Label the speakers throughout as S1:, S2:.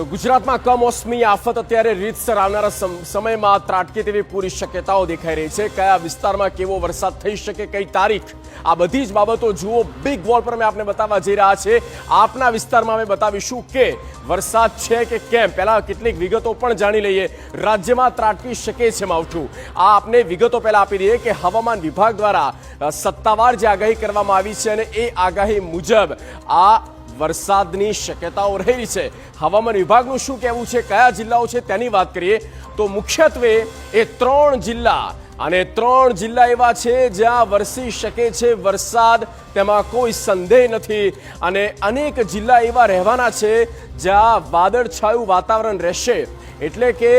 S1: તો ગુજરાતમાં કમોસમી આફત અત્યારે રીતસર આવનારા સમ- સમયમાં ત્રાટકે તેવી પૂરી શક્યતાઓ દેખાઈ રહી છે. કયા વિસ્તારમાં કેવો વરસાદ થઈ શકે, કઈ તારીખ? આ બધી જ બાબતો જુઓ. બિગ વોલ પર અમે આપને બતાવવા જઈ રહ્યા છે આપના વિસ્તારમાં અમે બતાવીશું કે વરસાદ છે કે કેમ? પહેલા કેટલીક વિગતો પણ જાણી લઈએ. રાજ્યમાં ત્રાટકી શકે છે માવઠું. આ આપને વિગતો પહેલા આપી દઈએ કે હવામાન વિભાગ દ્વારા સત્તાવાર જે આગાહી કરવામાં આવી છે અને એ આગાહી મુજબ આ વરસાદની શક્યતાઓ રહેલી છે. હવામાન વિભાગનું શું કહેવું છે? કયા જિલ્લાઓ છે? તેની વાત કરીએ. તો મુખ્યત્વે એ ત્રણ જિલ્લા અને ત્રણ જિલ્લા એવા છે જ્યાં વરસી શકે છે વરસાદ, તેમાં કોઈ સંદેહ નથી. અને અનેક જિલ્લા એવા રહેવાના છે જ્યાં વાદળછાયું વાતાવરણ રહેશે. એટલે કે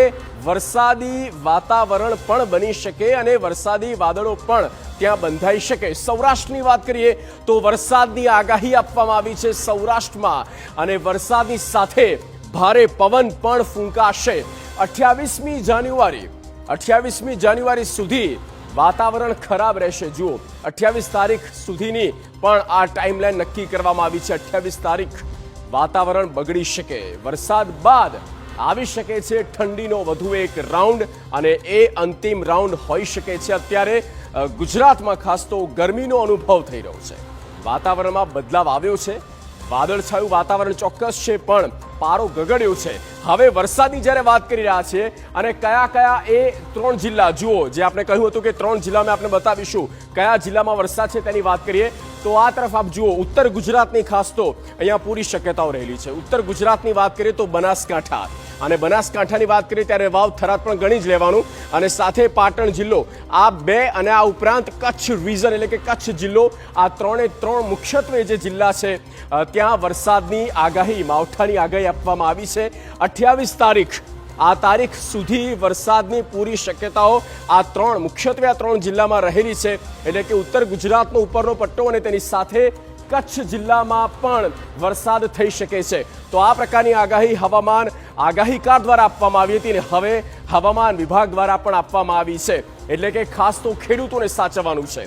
S1: વરસાદી વાતાવરણ પણ બની શકે અને વરસાદી વાદળો પણ ત્યાં બંધાઈ શકે. સૌરાષ્ટ્રની વાત કરીએ તો વરસાદની આગાહી આપવામાં આવી છે સૌરાષ્ટ્રમાં. અને વરસાદની સાથે ભારે પવન પણ ફૂંકાશે. અઠ્યાવીસમી જાન્યુઆરી અઠ્યાવીસમી જાન્યુઆરી સુધી વાતાવરણ ખરાબ રહેશે. જુઓ, અઠ્યાવીસ તારીખ સુધીની પણ આ ટાઈમલાઈન નક્કી કરવામાં આવી છે. અઠ્યાવીસ તારીખ વાતાવરણ બગડી શકે. વરસાદ બાદ આવી શકે છે ઠંડીનો વધુ એક રાઉન્ડ અને એ અંતિમ રાઉન્ડ હોઈ શકે છે. અત્યારે ગુજરાતમાં ખાસ તો ગરમીનો અનુભવ થઈ રહ્યો છે. વાતાવરણમાં બદલાવ આવ્યો છે. વાદળછાયું વાતાવરણ ચોક્કસ છે, પણ પારો ગગડ્યો છે. હવે વરસાદની જ્યારે વાત કરી રહ્યા છીએ અને કયા કયા એ ત્રણ જિલ્લા, જુઓ, જે આપણે કહ્યું હતું કે ત્રણ જિલ્લામાં આપણે બતાવીશું. કયા જિલ્લામાં વરસાદ છે તેની વાત કરીએ, તો આ તરફ આપ જુઓ, ઉત્તર ગુજરાતની ખાસ તો અહીંયા પૂરી શક્યતાઓ રહેલી છે. ઉત્તર ગુજરાતની વાત કરીએ તો બનાસકાંઠા. અને બનાસકાંઠાની વાત કરીએ ત્યારે વાવ થરાદ પણ ગણી જ લેવાનું. અને સાથે પાટણ જિલ્લો, આ બે અને આ ઉપરાંત કચ્છ રિઝન એટલે કે કચ્છ જિલ્લો, આ ત્રણે ત્રણ મુખ્યત્વે જે જિલ્લા છે ત્યાં વરસાદની આગાહી, માવઠાની આગાહી આપવામાં આવી છે. અઠ્યાવીસ તારીખ, આ તારીખ સુધી વરસાદની પૂરી શક્યતાઓ આ ત્રણ, મુખ્યત્વે આ ત્રણ જિલ્લામાં રહેલી છે. એટલે કે ઉત્તર ગુજરાતનો ઉપરનો પટ્ટો અને તેની સાથે કચ્છ જિલ્લામાં પણ વરસાદ થઈ શકે છે. તો આ પ્રકારની આગાહી હવામાન આગાહીકાર દ્વારા આપવામાં આવી હતી અને હવે હવામાન વિભાગ દ્વારા પણ આપવામાં આવી છે. એટલે કે ખાસ તો ખેડૂતોને સાચવવાનું છે.